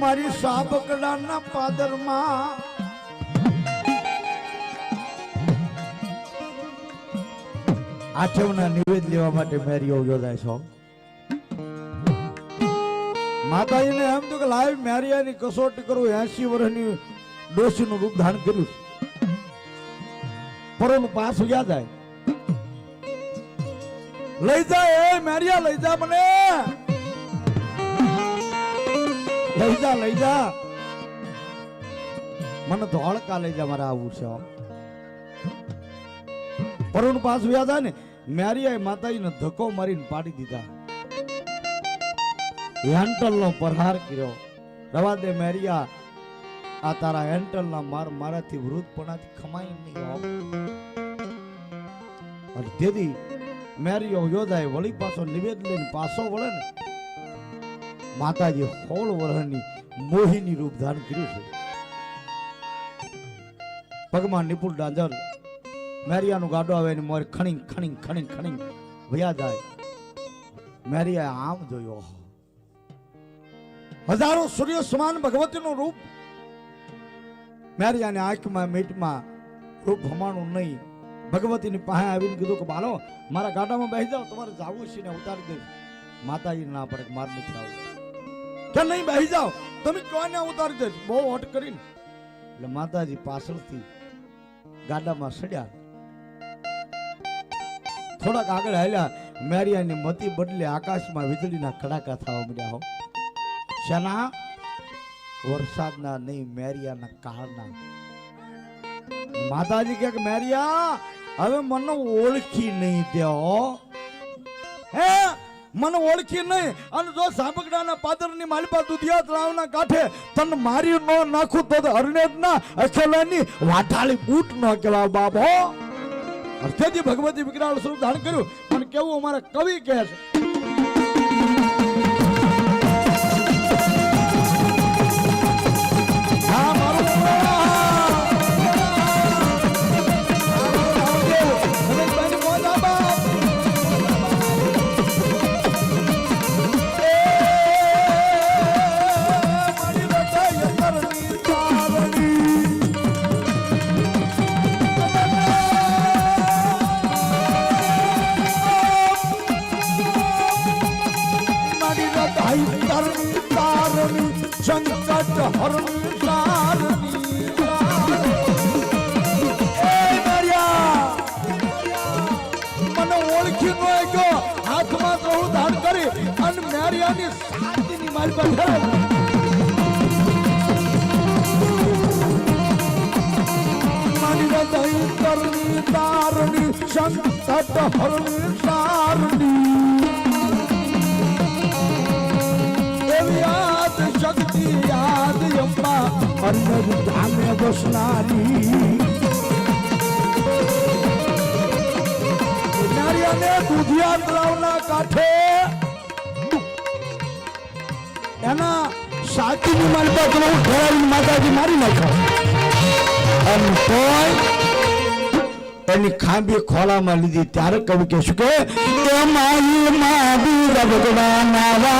મારી સાબકડાના પાદરમાં. આઠમના નિવેદ લેવા માટે મેરીઓ યોજાય છો. માતાજીને એમ તો કે લાઈવ મેરિયાની કસોટી કરું એસી વર્ષની ડોસીનું રૂપ ધારણ કર્યું છે. પરોનું પાછું યાદ આવે લઈ જા એ મેરિયા લઈ જા મને. લઈ જા મને ધોળકા લઈ મારે આવું છે પરુણ પાછું યાદ ને મેરિયાએ માતાજીને ધક્કો મારીને પાડી દીધા. હેન્ટલનો પ્રહાર કર્યો. રવા દે મેરિયા આ તારા હેન્ટલના માર મારાથી વૃદ્ધપણાથી ખમાઈ નહીં આવ અને તેથી મેરિયો યોધાએ વળી પાછો નિવેદ લઈને પાછો વળે ને માતાજી હોળ વરણની મોહિની રૂપ ધારણ કર્યું છે. પગમાં નિપુલ ડાંજર મેરિયાનું ગાડો આવે ને મોર ખણી ખણી ખણી ખણી ભયા જાય. મેરિયા આમ જોયો હજારો સૂર્ય સમાન ભગવતીનું રૂપ મેરિયાની આંખમાં, મીટમાં રૂપ હમાણું નહીં. ભગવતીની પાસે આવીને કીધું કે, બાલો, મારા ગાડામાં બેસી જાઓ, તમારે જાવું છે ને ઉતારી દઈશ. માતાજી ના પડે માર નથી આવું કે નહીં બેસી જાઓ. તમે ક્યાં ને ઉતારી દઈશ બહુ હોટ કરીને. એટલે માતાજી પાછળથી ગાડામાં સડ્યા. થોડાક આગળ હાલ્યા. મેરિયાની મતી બદલે આકાશમાં વીજળીના કડાકા થવા મળ્યા હો. શેના? વરસાદના નહીં, મેરિયાના કાળના. માતાજી કે મેરિયા, હવે મને ઓળખી નહીં દો હે? મને ઓળખી નહીં. અને જો સાબકડાના પાદરની માલપા દુધિયા તળાવના કાંઠે તન મારી નો નાખું તો હરણેજ ના અખેલાની વાટાળી બૂટ ન કેવા બાબો અર્થેથી ભગવતી વિકરાળ સ્વરૂપ ધારણ કર્યું. પણ કેવું અમારા કવિ કહે છે? સંકટ હરણી તારની નો ગયો હાથમાં કહું ધાન કરી અને મેરિયાની સાતીની મારી કરની તારની સંકટ હરણી એવી યાદ શક્તિ યાદ અંબા અંદર ધામે બસનારી નારિયાને દુધિયા તળાવના કાંઠે એના સાચીની માનતા માતાજી મારી નાખો અને તોય એની ખાંભી ખોળામાં લીધી. ત્યારે કવિ કે શું કે મારી મારી રબગડા નાવા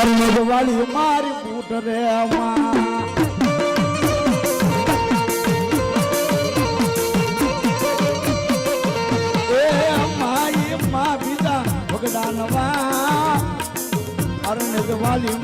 અરનદ વાળી મારી બૂટ રે માં ભગડાનવા અરણદ વાલી